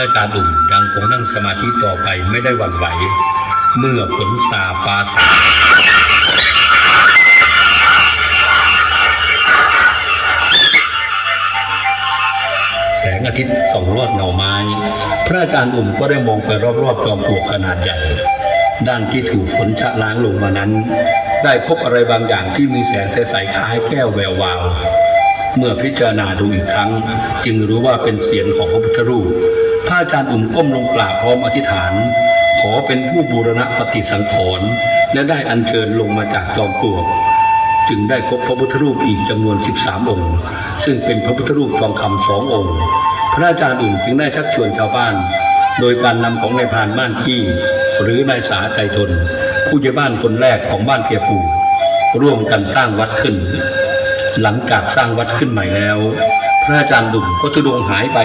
ระอาจารย์อุ่มยังคงนั่งสมาธิต่อไปไม่ได้หวั่นไหว เมื่อฝนซาฟ้าสาแสงอาทิตย์ส่องรอดเงาไม้ พระอาจารย์อุ่มก็ได้มองไปรอบๆจอมปลวกขนาดใหญ่ ด้านที่ถูกฝนชะล้างลงมานั้น ได้พบอะไรบางอย่างที่มีแสงใสๆคล้ายแก้วแวววาว เมื่อพิจารณาดูอีกครั้ง จึงรู้ว่าเป็นเสียงของพระพุทธรูป จารย์อุ่มก้มลงกราบพร้อมอธิษฐาน ขอเป็นผู้บูรณะปฏิสังขรณ์และได้อัญเชิญลงมาจากจอมปลวก จึงได้พบพระพุทธรูปอีกจำนวน 13 องค์ ซึ่งเป็นพระพุทธรูปทองคำสององค์ พระอาจารย์อุ่มจึงได้ชักชวนชาวบ้าน โดยการนำของนายพานม่านขี้หรือนายสาใจทน ผู้ใหญ่บ้านคนแรกของบ้านเพียปูร่วมกันสร้างวัดขึ้น หลังจากสร้างวัดขึ้นใหม่แล้ว พระอาจารย์ดุ่มก็ทุดงหายไป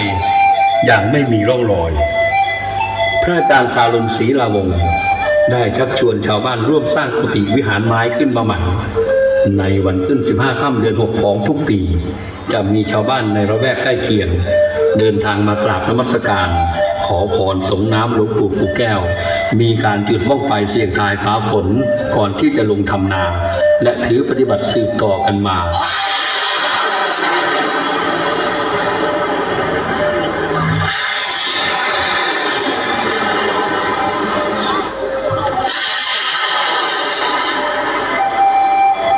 อย่างไม่มีร่องรอย พระอาจารย์สาลุนศรีลาวง ได้ชักชวนชาวบ้านร่วมสร้างกุฏิวิหารไม้ขึ้นมาใหม่ในวันขึ้น 15 ค่ำเดือน 6 ของทุกปี จะมีชาวบ้านในระแวกใกล้เคียง เดินทางมากราบนมัสการ ขอพรสงน้ำหลวงปู่ปู่แก้ว มีการจุดบ้องไฟเสี่ยงทายฟ้าฝนก่อนที่จะลงทำนา และถือปฏิบัติสืบต่อกันมา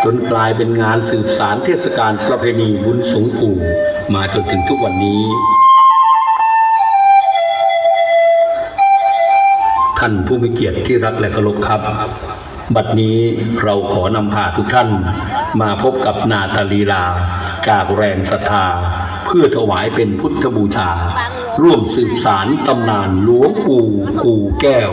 จนกลายเป็นงานสืบสารเทศกาลประเพณีบุญสงกูมาจนถึงทุกวันนี้ ท่านผู้มีเกียรติที่รักและเคารพครับ บัดนี้เราขอนำพาทุกท่าน มาพบกับนาตาลีลา จากแรงศรัทธา เพื่อถวายเป็นพุทธบูชา ร่วมสืบสารตำนานหลวงปู่กูแก้ว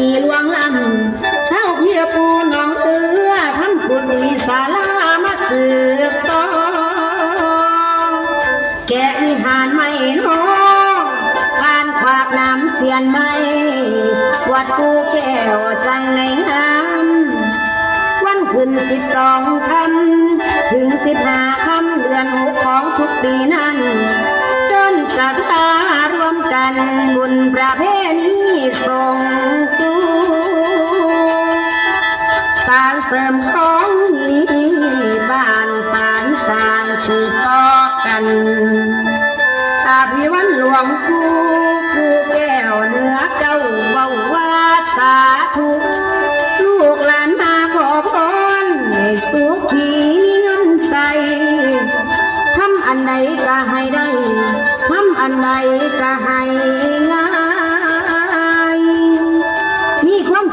ปีลวงล้ำเท่าเพียปูหนองเอือทำกุฏิศาลามาสืบต่อแกะวิหารไม่น้อผ่านขวากน้ำเสียนไม่วัดกูแก้วจังในน้ำวันขึ้นสิบสองคำถึงสิบห้าคำเดือนหกของทุกปีนั้น จนศรัทธา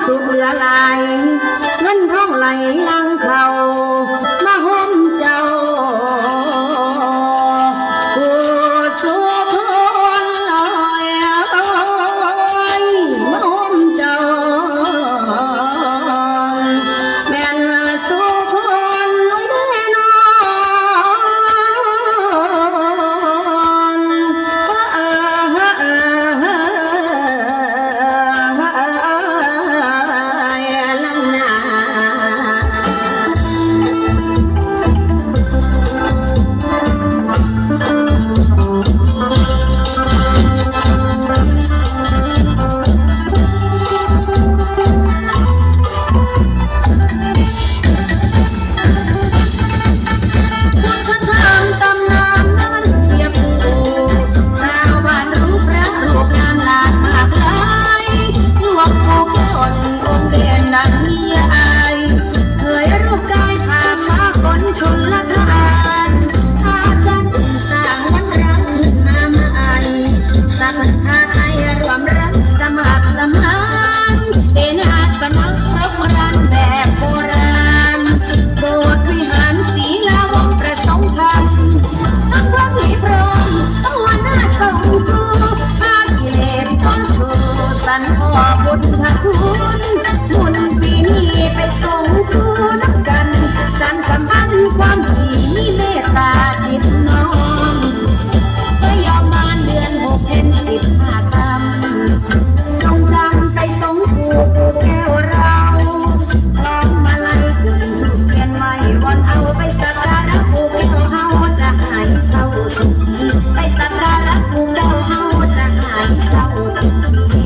สุขเหลือหลายเงินทองไหลลังเขามาห เราสิ่ง